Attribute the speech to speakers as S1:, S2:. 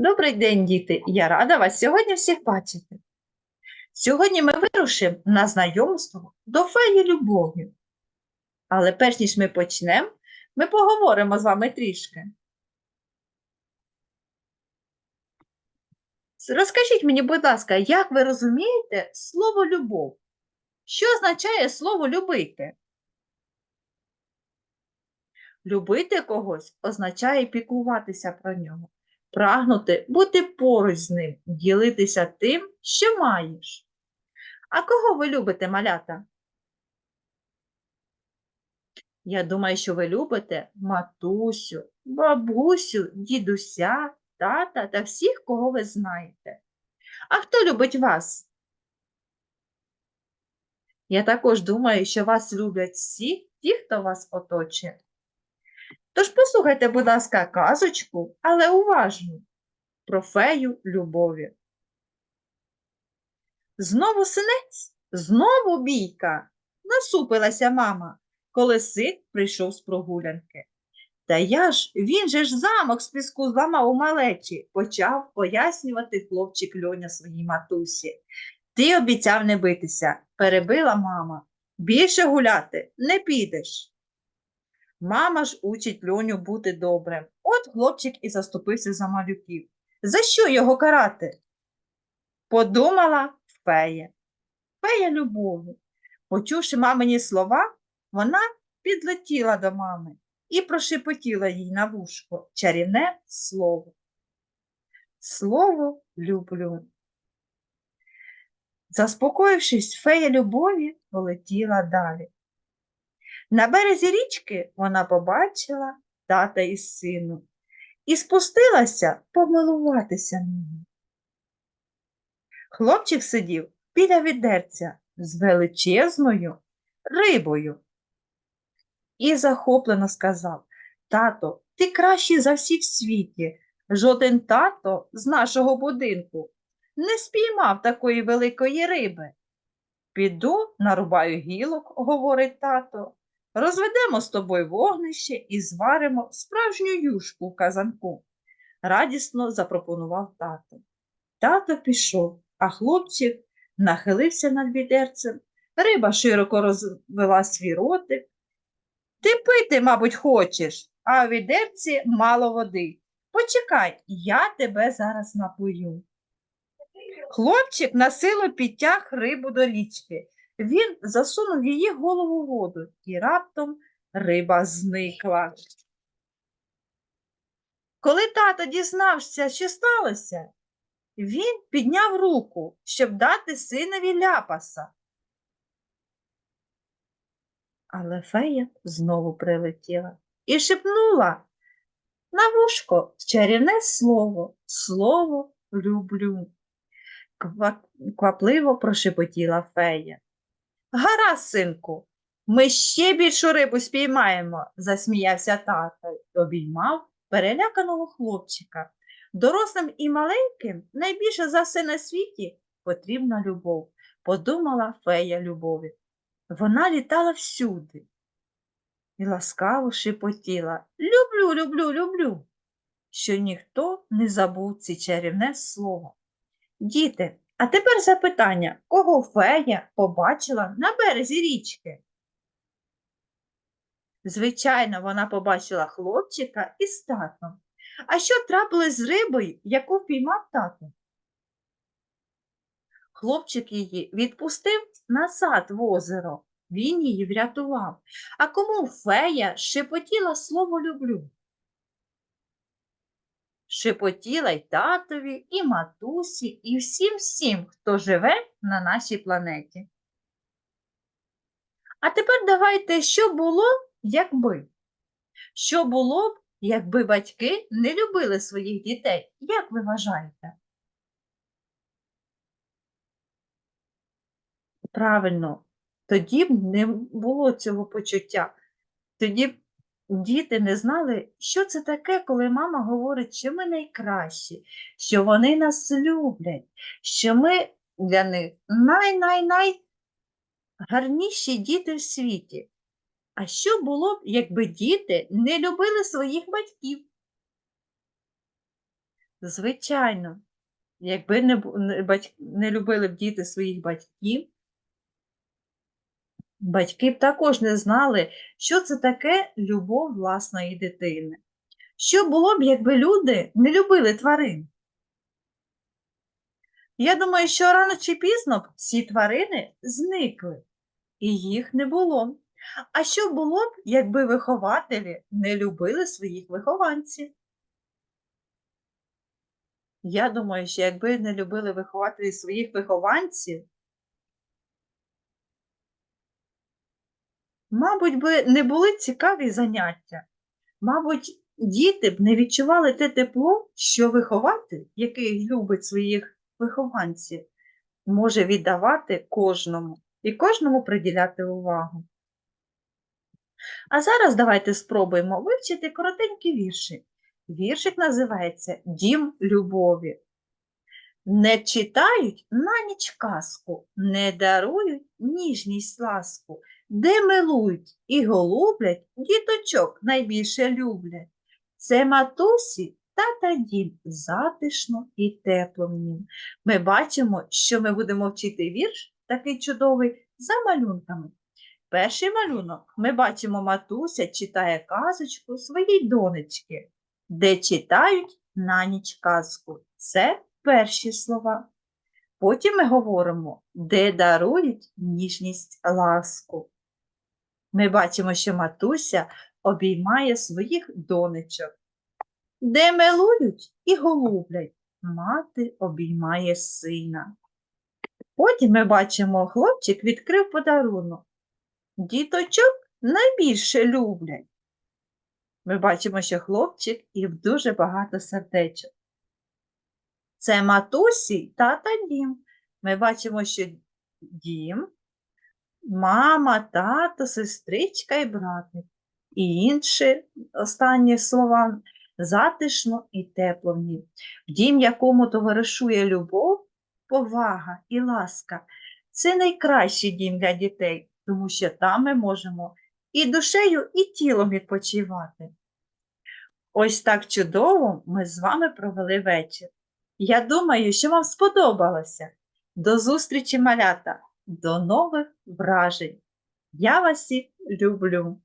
S1: Добрий день, діти! Я рада вас сьогодні всіх бачити. Сьогодні ми вирушимо на знайомство до феї любові. Але перш ніж ми почнемо, ми поговоримо з вами трішки. Розкажіть мені, будь ласка, як ви розумієте слово любов? Що означає слово любити? Любити когось означає піклуватися про нього, прагнути бути поруч з ним, ділитися тим, що маєш. А кого ви любите, малята? Я думаю, що ви любите матусю, бабусю, дідуся, тата та всіх, кого ви знаєте. А хто любить вас? Я також думаю, що вас люблять всі ті, хто вас оточує. Тож послухайте, будь ласка, казочку, але уважно про фею любові. Знову синець, знову бійка. Насупилася мама, коли син прийшов з прогулянки. Та я ж, він же ж замок з піску зламав у малечі, почав пояснювати хлопчик Льоня своїй матусі. Ти обіцяв не битися, перебила мама. Більше гуляти не підеш. Мама ж учить Льоню бути добрим. От хлопчик і заступився за малюків. За що його карати? Подумала фея. Фея любові. Почувши мамині слова, вона підлетіла до мами і прошепотіла їй на вушко чарівне слово. Слово люблю. Заспокоївшись, фея любові полетіла далі. На березі річки вона побачила тата із сину і спустилася помилуватися ними. Хлопчик сидів біля відерця з величезною рибою і захоплено сказав Тато, ти кращий за всі в світі. Жоден тато з нашого будинку не спіймав такої великої риби. Піду, нарубаю гілок, говорить тато, розведемо з тобою вогнище і зваримо справжню юшку в казанку. Радісно запропонував тато. Тато пішов, а хлопчик нахилився над відерцем. Риба широко розвела свій ротик. Ти пити, мабуть, хочеш, а в відерці мало води. Почекай, я тебе зараз напою. Хлопчик на силу підтяг рибу до річки. Він засунув її голову в воду, і раптом риба зникла. Коли тато дізнався, що сталося, він підняв руку, щоб дати синові ляпаса. Але фея знову прилетіла і шепнула на вушко чарівне слово, слово люблю. Квапливо прошепотіла фея. Гаразд, синку, ми ще більшу рибу спіймаємо, засміявся тато й обіймав переляканого хлопчика. Дорослим і маленьким найбільше за все на світі потрібна любов, подумала фея любові. Вона літала всюди і ласкаво шепотіла Люблю, люблю, люблю, що ніхто не забув це чарівне слово. Діти, а тепер запитання, кого фея побачила на березі річки? Звичайно, вона побачила хлопчика із татом. А що трапилось з рибою, яку впіймав тато? Хлопчик її відпустив назад в озеро. Він її врятував. А кому фея шепотіла слово люблю? Шепотіла й татові, і матусі, і всім всім, хто живе на нашій планеті. А тепер давайте, що було, якби? Що було б, якби батьки не любили своїх дітей? Як ви вважаєте? Правильно, тоді б не було цього почуття. Тоді б діти не знали, що це таке, коли мама говорить, що ми найкращі, що вони нас люблять, що ми для них най-най-най діти в світі. А що було б, якби діти не любили своїх батьків? Звичайно, якби не, не, не любили б діти своїх батьків, батьки б також не знали, що це таке любов власної дитини. Що було б, якби люди не любили тварин? Я думаю, що рано чи пізно б всі тварини зникли, і їх не було. А що було б, якби вихователі не любили своїх вихованців? Я думаю, що якби не любили вихователі своїх вихованців, мабуть, би не були цікаві заняття. Мабуть, діти б не відчували те тепло, що вихователь, який любить своїх вихованців, може віддавати кожному і кожному приділяти увагу. А зараз давайте спробуємо вивчити коротенький віршик. Віршик називається Дім любові. Не читають на ніч казку, не дарують ніжність ласку, де милують і голублять, діточок найбільше люблять. Це матусі тата дім, затишно і тепло в нім. Ми бачимо, що ми будемо вчити вірш такий чудовий за малюнками. Перший малюнок ми бачимо, матуся читає казочку своїй донечки, де читають на ніч казку. Це перші слова. Потім ми говоримо, де дарують ніжність ласку. Ми бачимо, що матуся обіймає своїх донечок, де милують і голублять, мати обіймає сина. Потім ми бачимо, хлопчик відкрив подарунок. Діточок найбільше люблять. Ми бачимо, що хлопчик і дуже багато сердечок. Це матусі тата дім. Ми бачимо, що дім, мама, тато, сестричка і братик. І інші останні слова затишно і тепло в нім. В дім, якому товаришує любов, повага і ласка. Це найкращий дім для дітей, тому що там ми можемо і душею, і тілом відпочивати. Ось так чудово ми з вами провели вечір. Я думаю, що вам сподобалося. До зустрічі, малята, до нових вражень. Я вас всіх люблю.